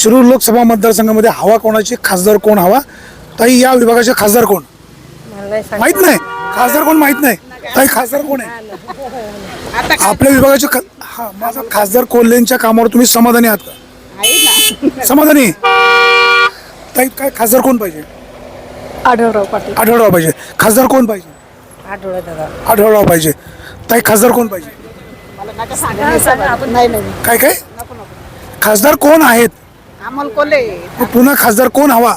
शिरूर लोकसभा मतदारसंघामध्ये हवा कोणाची? खासदार कोण हवा? ताई या विभागाचे खासदार कोण? माहीत नाही. खासदार कोण माहीत नाही? ताई खासदार कोण आहे? आपल्या विभागाचे खा- हा माझा खासदार कोल्हेंच्या कामावर तुम्ही समाधानी आहात का? समाधानी? ताई काय खासदार कोण पाहिजे? आढळराव पाटील. आढळराव पाहिजे. खासदार कोण पाहिजे? आढळराव दादा. आढळराव पाहिजे. ताई खासदार कोण पाहिजे? नाही नाही. काय काय? खासदार कोण आहेत? अमोल मग पुन्हा खासदार कोण हवा?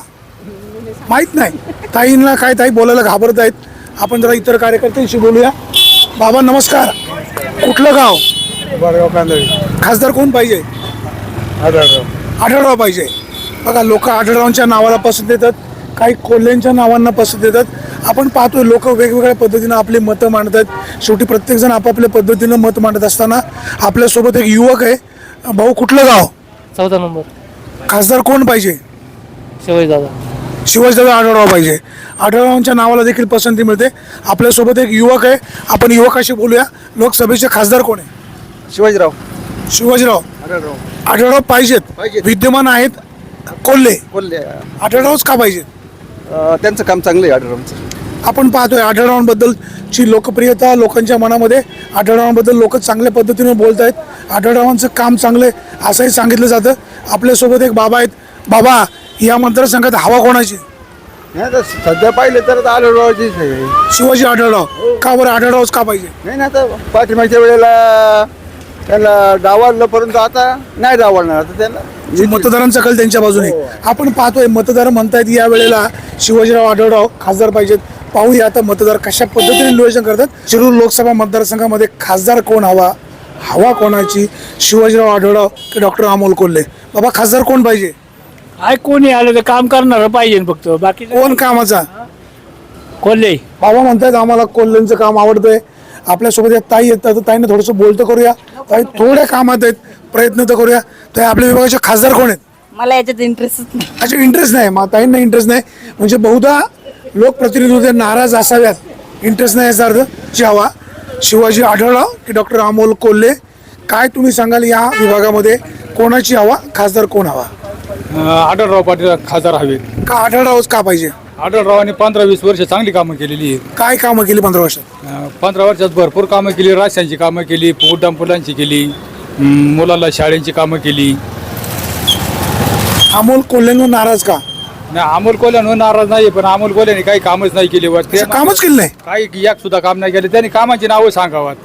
माहीत नाही. ताईंना काय ताई बोलायला घाबरत आहेत. आपण जरा इतर कार्यकर्त्यांशी बोलूया. बाबा नमस्कार. कुठलं गाव? बरगाव कांदळी. खासदार कोण पाहिजे? आढळराव. आढळराव पाहिजे. बघा लोक आढळरावांच्या नावाला पसंत देतात. काही कोल्ह्यांच्या नावांना पसंत देतात. आपण पाहतोय लोक वेगवेगळ्या पद्धतीनं आपली मतं मांडतात शेवटी प्रत्येकजण आपापल्या पद्धतीनं मत मांडत असताना आपल्यासोबत एक युवक आहे. भाऊ कुठलं गाव? चौदा नंबर. खासदार कोण पाहिजे? शिवाजी दादा शिवाजीदादा आढळराव पाहिजे. आढळरावांच्या नावाला देखील पसंती मिळते. आपल्यासोबत एक युवक आहे. आपण युवकाशी बोलूया. लोकसभेचे खासदार कोण आहे? शिवाजीराव. शिवाजीराव. आढळराव. आढळराव पाहिजेत. पाहिजेत. विद्यमान आहेत कोल्हे. बोलले आढळरावच का पाहिजेत? अं, त्यांचं काम चांगलं आहे आढळरावचं. आपण पाहतोय आढळरावांबद्दलची लोकप्रियता लोकांच्या मनामध्ये. आढळरावांबद्दल लोक चांगल्या पद्धतीने बोलत आहेत आढळरावांचं काम चांगलं आहे असंही सांगितलं जातं. आपल्यासोबत एक बाबा आहेत. बाबा या मतदारसंघात हवा कोणाची? नाही तर सध्या पाहिले तर आढळरावचीच आहे. शिवाजी आढळराव. का बरं आढळरावच का पाहिजे? नाही ना आता पाठीमागच्या वेळेला त्याला डावललं परंतु आता नाही डावलणार आता त्याला जे मतदारांचा कल त्यांच्या बाजूने. आपण पाहतोय मतदार म्हणतायत या वेळेला शिवाजीराव आढळराव खासदार पाहिजेत. पाहूया आता मतदार कशा पद्धतीने नियोजन करतात. शिरूर लोकसभा मतदारसंघामध्ये खासदार कोण हवा? हवा कोणाची? शिवाजीराव आढळराव की डॉक्टर अमोल कोल्हे? बाबा खासदार कोण पाहिजे? काय कोणी आलं तर काम करणार पाहिजे फक्त. बाकी कोण कामाचा? कोल्हे. बाबा म्हणतायत आम्हाला कोल्हेंचं काम आवडतंय. आपल्यासोबत या ताई येतात ताईने थोडंसं बोलतं करूया. ताई थोड्या कामात आहेत. प्रयत्न तर करूया. तर आपल्या विभागाचे खासदार कोण आहेत? मला याच्यात इंटरेस्टच नाही. अच्छा इंटरेस्ट नाही. मग ताईंना इंटरेस्ट नाही. म्हणजे बहुधा लोकप्रतिनिधी नाराज असाव्यात. इंटरेस्ट नाही याचा अर्थ. जी हवा शिवाजी आढळराव की डॉक्टर अमोल कोल्हे काय तुम्ही सांगाल या विभागामध्ये? कोणाची हवा? खासदार कोण हवा? आढळराव पाटील खासदार हवे. का आढळरावच का पाहिजे? आढळरावांनी पंधरा वीस वर्ष चांगली कामं केलेली आहेत. काय कामं केली पंधरा वर्षात? अं, पंधरा वर्षात भरपूर कामं केली रस्त्यांची कामं केली उड्डाण पुलांची केली अं, मुलाला शाळेची कामं केली. अमोल कोल्हेंवर नाराज का? नाही अमोल कोल्ह्यानं नाराज नाही पण अमोल कोल्ह्याने काही कामच नाही केली वाटते कामच केलं नाही? काही एक सुद्धा काम नाही केले. त्यांनी कामाची नावं सांगावात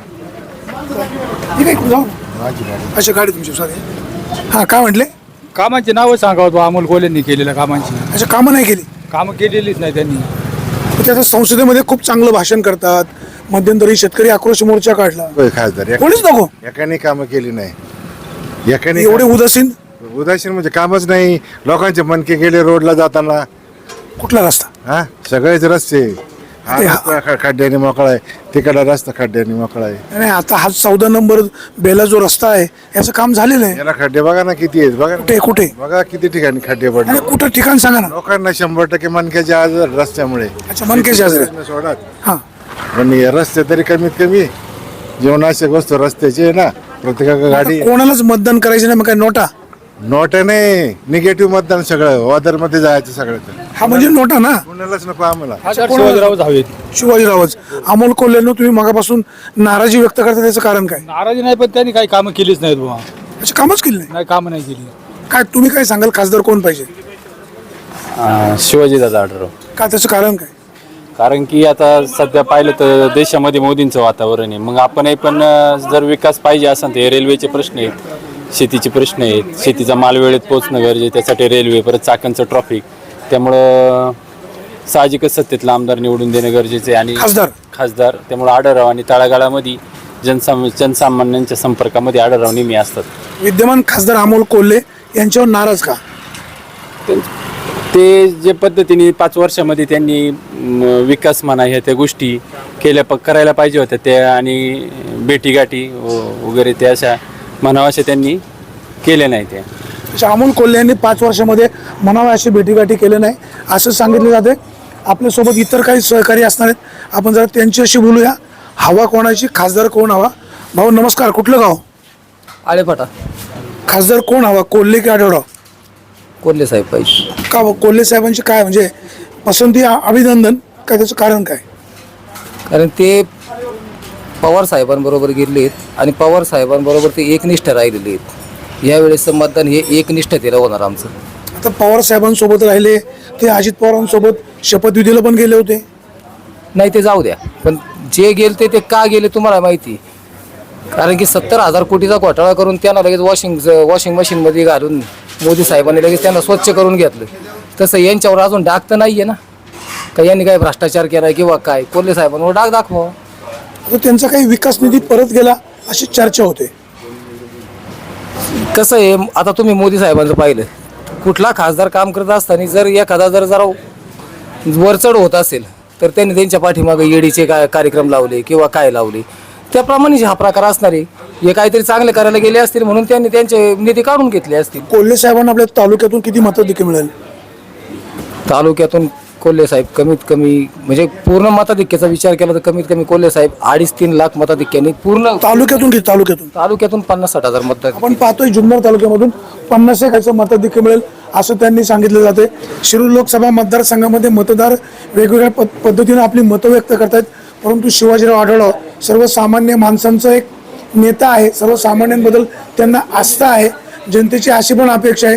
ठीक आहे जाऊ. अच्छा गाडी तुमची सॉरी हां काय म्हटले? कामाची नावं सांगावत बा अमोल कोल्ह्यांनी केलेल्या कामांची. अच्छा कामं नाही केली? कामं केलेलीच नाही त्यांनी. पण ते आता संसदेमध्ये खूप चांगलं भाषण करतात. मध्यंतरी शेतकरी आक्रोश मोर्चा काढला. होय खासदार. एक- कोणीच नको? एकाने कामं केली नाही. एकाने एवढे उदासीन? उदासीन म्हणजे कामच नाही. लोकांचे मनके गेले रोडला जाताना. कुठला रस्ता? हा? सगळेच रस्ते. हा ते रस्ता ख- खड्ड्याने मोकळा आहे. तिकडला रस्ता खड्ड्याने मोकळा आहे. नाही आता हा चौदा नंबर बेला जो रस्ता आहे याचं काम झालेलं आहे. याला खड्डे बघा ना किती आहेत. बघा कुठे ना. कुठे बघा किती ठिकाणी खड्डे आणि पडले कुठं ठिकाण सांगा ना. लोकांना शंभर टक्के मनक्याचे आज रस्त्यामुळे. अच्छा आजारी सोडा. हा. पण हे रस्ते तरी कमीत कमी जीवनावश्यक वस्तू रस्त्याची आहे ना. प्रत्येका गाडी कोणालाच मतदान करायचं नाही मग काय नोटा? नोट नाही निगेटिव्ह मतदान सगळं वादरमध्ये जायचं सगळं हा म्हणजे नोटा ना? कुणालाच नको आम्हाला. शिवाजीरावच हवेत. शिवाजीरावच. अमोल कोल्हेनं तुम्ही मगापासून नाराजी व्यक्त करता त्याचं कारण काय? नाराजी नाही पण त्यांनी काही कामं केलीच नाहीत बुवा. अच्छा कामच केलं नाही? नाही कामं नाही केली. काय तुम्ही काय सांगाल खासदार कोण पाहिजे? शिवाजी दादा आढळराव. का त्याचं कारण काय? कारण की आता सध्या पाहिलं तर देशामध्ये मोदींचं वातावरण आहे. मग आपणही पण अं, जर विकास पाहिजे असेल तर हे रेल्वेचे प्रश्न आहेत. शेतीचे प्रश्न आहेत. शेतीचा माल वेळेत पोहोचणं गरजेचं त्यासाठी रेल्वे परत चाकांचं ट्रॉफिक त्यामुळं साहजिकच सत्तेतला आमदार निवडून देणं गरजेचं आहे. आणि खासदार. खासदार. त्यामुळं आढळराव आणि तळागाळामध्ये जनसाम जनसामान्यांच्या संपर्कामध्ये आढळराव नेहमी असतात. विद्यमान खासदार अमोल कोल्हे यांच्यावर नाराज का? ते जे पद्धतीने पाच वर्षामध्ये त्यांनी म, विकास म्हणा ह्या त्या गोष्टी केल्या प करायला पाहिजे होत्या त्या आणि भेटीगाठी व- वगैरे त्या अशा म्हणावं अशा त्यांनी केल्या नाही अच्छा अमोल कोल्हे यांनी पाच वर्षामध्ये म्हणावे अशी भेटीगाठी केले नाही. असं सांगितलं जाते आपल्यासोबत इतर काही सहकारी असणार आहेत. आपण जरा त्यांच्याशी बोलूया. हवा कोणाची? खासदार कोण हवा? भाऊ नमस्कार. कुठलं गाव? आळेफाटा. खासदार कोण हवा? कोल्हे की आढळराव? कोल्हे साहेब पाहिजे. का बा- कोल्हे साहेबांची काय म्हणजे पसंती अभिनंदन? काय त्याचं कारण काय? कारण ते पवार साहेबांबरोबर गेलेत आणि पवार साहेबांबरोबर ते एकनिष्ठ राहिलेले आहेत. यावेळेसचं मतदान हे एकनिष्ठतेला होणार आमचं. आता पवार साहेबांसोबत राहिले ते अजित पवारांसोबत शपथविधीला पण गेले होते. नाही ते जाऊ द्या. पण जे गेले ते का गेले तुम्हाला माहिती? कारण की सत्तर हजार कोटीचा घोटाळा करून त्यांना लगेच वॉशिंग वॉशिंग मशीनमध्ये घालून मोदी साहेबांनी लगेच त्यांना स्वच्छ करून घेतलं. तसं यांच्यावर अजून डाग तर नाही आहे ना? का यांनी काय भ्रष्टाचार केला किंवा काय? कोल्हे साहेबांवर डाग दाखवा. आता त्यांचा काही विकास निधी परत गेला अशी चर्चा होते. कसं आहे आता तुम्ही मोदी साहेबांचं पाहिलं. कुठला खासदार काम करत असताना जर एखादा जर जरा वरचढ होत असेल तर त्यांनी त्यांच्या पाठीमागे ईडीचे काय कार्यक्रम लावले किंवा काय लावले. त्याप्रमाणे हा प्रकार असणार आहे हे काहीतरी चांगले करायला गेले असतील म्हणून त्यांनी त्यांचे निधी काढून घेतले असतील. कोल्हे साहेबांना आपल्या तालुक्यातून किती मताधिक्य मिळेल? तालुक्यातून कोल्हे साहेब कमीत कमी म्हणजे पूर्ण मताधिक्याचा विचार केला तर कमीत कमी कोल्हे साहेब अडीच तीन लाख मताधिक्याने पूर्ण तालुक्यातून किती तालुक्यातून. तालुक्यातून पन्नास साठ हजार मतदार आपण पाहतोय जुन्नर तालुक्यामधून पन्नास एकाचं मताधिक्य मिळेल असं त्यांनी सांगितलं जाते. शिरूर लोकसभा मतदारसंघामध्ये मतदार वेगवेगळ्या पद पद्धतीने आपली मतं व्यक्त करतात परंतु शिवाजीराव आढळराव सर्वसामान्य माणसांचं एक नेता आहे सर्वसामान्यांबद्दल त्यांना आस्था आहे जनतेची अशी पण अपेक्षा आहे.